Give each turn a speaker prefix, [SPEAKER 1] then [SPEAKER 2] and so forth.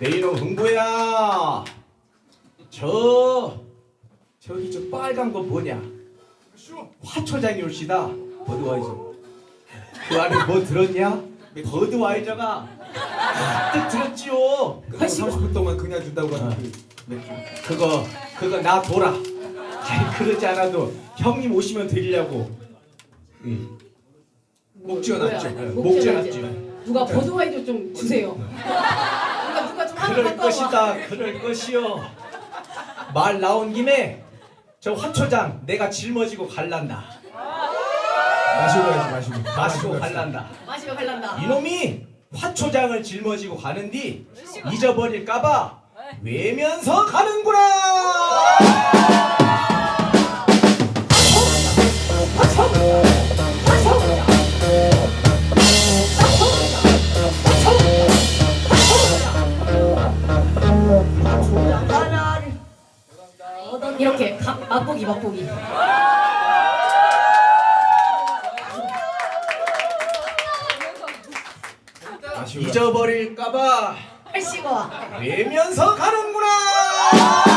[SPEAKER 1] 내 이름 흥부야. 저 저기 저 빨간 거 뭐냐? 화초장이 올시다. 버드와이저. 그 안에 뭐 들었냐? 버드와이저가 가득 들었지요.
[SPEAKER 2] 한 30분 동안 그냥 준다고 하는 그.
[SPEAKER 1] 그거 그거 나 돌아. 아니 그러지 않아도 형님 오시면 드리려고. 응.
[SPEAKER 2] 목 지어 놨죠.
[SPEAKER 1] 네, 목목
[SPEAKER 3] 지어놨지.
[SPEAKER 1] 지어놨지.
[SPEAKER 3] 누가 버드와이저 좀 주세요.
[SPEAKER 1] 그럴. 것이다. 그럴 것이요. 말 나온 김에 저 화초장 내가 짊어지고 갈란다.
[SPEAKER 2] 마시고 가야지 마시고.
[SPEAKER 1] 마시고. 갈란다.
[SPEAKER 3] 마시고 갈란다.
[SPEAKER 1] 이놈이 화초장을 짊어지고 가는디 잊어버릴까봐 외면서 가는구나.
[SPEAKER 3] 이렇게 각 맛보기 맛보기.
[SPEAKER 1] 잊어버릴까봐
[SPEAKER 3] 할시고
[SPEAKER 1] 외면서 가는구나.